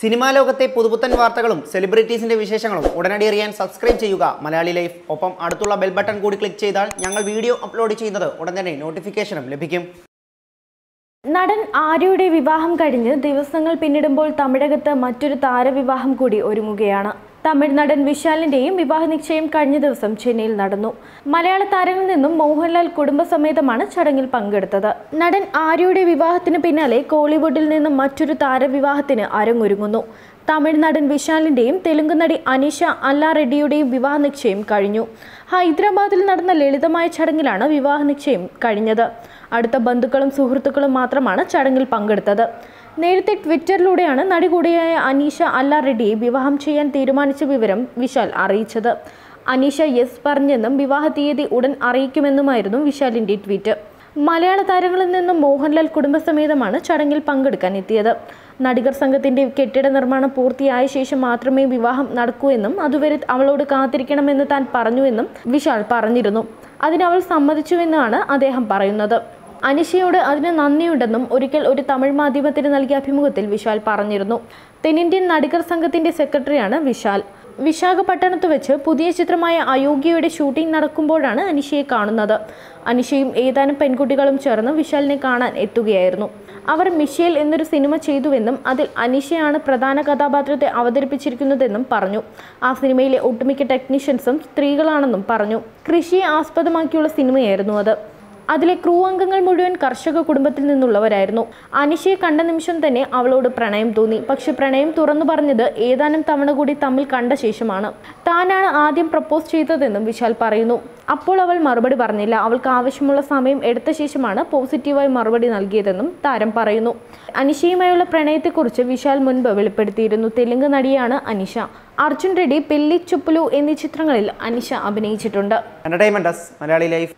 Cinema ലോകത്തെ പുതുപുത്തൻ വാർത്തകളും സെലിബ്രിറ്റീസിന്റെ വിശേഷങ്ങളും ഉടനടി അറിയാൻ സബ്സ്ക്രൈബ് ചെയ്യുക. മലയാളി ലൈഫ്. ഒപ്പം അടുത്തുള്ള ബെൽ ബട്ടൺ കൂടി ക്ലിക്ക് ചെയ്താൽ ഞങ്ങൾ വീഡിയോ അപ്ലോഡ് ചെയ്യുന്നത് ഉടൻ തന്നെ നോട്ടിഫിക്കേഷനും ലഭിക്കും. നടൻ ആര്യയുടെ വിവാഹം കഴിഞ്ഞ് ദിവസങ്ങൾ പിന്നിടുമ്പോൾ തമിഴകത്ത് മറ്റൊരു താരവിവാഹം കൂടി ഒരുങ്ങുകയാണ്. തമിഴ് നടൻ വിശാലിന്റെയും വിവാഹ നിശ്ചയം കഴിഞ്ഞ ദിവസം ചെന്നൈയിൽ നടന്നു. മലയാള താരങ്ങളിൽ നിന്നും മോഹൻലാൽ കുടുംബസമേതമാണ് ചടങ്ങിൽ പങ്കെടുത്തത്. നടൻ ആര്യയുടെ വിവാഹത്തിന് പിന്നാലെ കോളിവുഡിൽ നിന്നും മറ്റൊരു താരവിവാഹത്തിന് അരങ്ങൊരുങ്ങുന്നു. തമിഴ് നടൻ വിശാലിന്റെയും തെലുങ്ക് നടി അനീഷ അല്ലാ റെഡ്ഡിയുടെയും വിവാഹ നിശ്ചയം കഴിഞ്ഞു. ഹൈദരാബാദിൽ നടന്ന ലളിതമായ ചടങ്ങിലാണ് വിവാഹ നിശ്ചയം കഴിഞ്ഞത്. അടുത്ത ബന്ധുക്കളും സുഹൃത്തുക്കളും മാത്രമാണ് ചടങ്ങിൽ പങ്കെടുത്തത്. നേരത്തെ ട്വിറ്ററിലൂടെയാണ് നടി കൂടിയായ അനീഷ അല്ല റെഡ്ഡിയെ വിവാഹം ചെയ്യാൻ തീരുമാനിച്ച വിവരം വിശാൽ അറിയിച്ചത്. അനീഷ യെസ് പറഞ്ഞെന്നും വിവാഹ തീയതി ഉടൻ അറിയിക്കുമെന്നുമായിരുന്നു വിശാലിന്റെ ട്വീറ്റ്. മലയാള താരങ്ങളിൽ നിന്നും മോഹൻലാൽ കുടുംബസമേതമാണ് ചടങ്ങിൽ പങ്കെടുക്കാൻ എത്തിയത്. നടികർ സംഘത്തിന്റെ കെട്ടിട നിർമ്മാണം പൂർത്തിയായ ശേഷം മാത്രമേ വിവാഹം നടക്കൂ എന്നും അതുവരെ അവളോട് കാത്തിരിക്കണമെന്ന് താൻ പറഞ്ഞുവെന്നും വിശാൽ പറഞ്ഞിരുന്നു. അതിനവൾ സമ്മതിച്ചുവെന്നാണ് അദ്ദേഹം പറയുന്നത്. അനിഷയോട് അതിന് നന്ദിയുണ്ടെന്നും ഒരിക്കൽ ഒരു തമിഴ് മാധ്യമത്തിന് നൽകിയ അഭിമുഖത്തിൽ വിശാൽ പറഞ്ഞിരുന്നു. തെന്നിന്ത്യൻ നടികർ സംഘത്തിന്റെ സെക്രട്ടറിയാണ് വിശാൽ. വിശാഖപട്ടണത്ത് വെച്ച് പുതിയ ചിത്രമായ അയോഗ്യയുടെ ഷൂട്ടിംഗ് നടക്കുമ്പോഴാണ് അനിഷയെ കാണുന്നത്. അനിഷയും ഏതാനും പെൺകുട്ടികളും ചേർന്ന് വിശാലിനെ കാണാൻ എത്തുകയായിരുന്നു. അവർ മിഷേൽ എന്നൊരു സിനിമ ചെയ്തുവെന്നും അതിൽ അനിഷയാണ് പ്രധാന കഥാപാത്രത്തെ അവതരിപ്പിച്ചിരിക്കുന്നതെന്നും പറഞ്ഞു. ആ സിനിമയിലെ ഒട്ടുമിക്ക ടെക്നീഷ്യൻസും സ്ത്രീകളാണെന്നും പറഞ്ഞു. കൃഷിയെ ആസ്പദമാക്കിയുള്ള സിനിമയായിരുന്നു അത്. അതിലെ ക്രൂ അംഗങ്ങൾ മുഴുവൻ കർഷക കുടുംബത്തിൽ നിന്നുള്ളവരായിരുന്നു. അനിഷയെ കണ്ട നിമിഷം തന്നെ അവളോട് പ്രണയം തോന്നി. പക്ഷെ പ്രണയം തുറന്നു പറഞ്ഞത് ഏതാനും തവണ കൂടി തമ്മിൽ കണ്ട ശേഷമാണ്. താനാണ് ആദ്യം പ്രപ്പോസ് ചെയ്തതെന്നും വിശാൽ പറയുന്നു. അപ്പോൾ അവൾ മറുപടി പറഞ്ഞില്ല. അവൾക്ക് ആവശ്യമുള്ള സമയം എടുത്ത ശേഷമാണ് പോസിറ്റീവായി മറുപടി നൽകിയതെന്നും താരം പറയുന്നു. അനിഷയുമായുള്ള പ്രണയത്തെക്കുറിച്ച് വിശാൽ മുൻപ് വെളിപ്പെടുത്തിയിരുന്നു. തെലുങ്ക് നടിയാണ് അനിഷ. അർജുൻ റെഡ്ഡി പെല്ലി ചുപ്പുലു എന്നീ ചിത്രങ്ങളിൽ അനിഷ അഭിനയിച്ചിട്ടുണ്ട്. ലൈഫ്.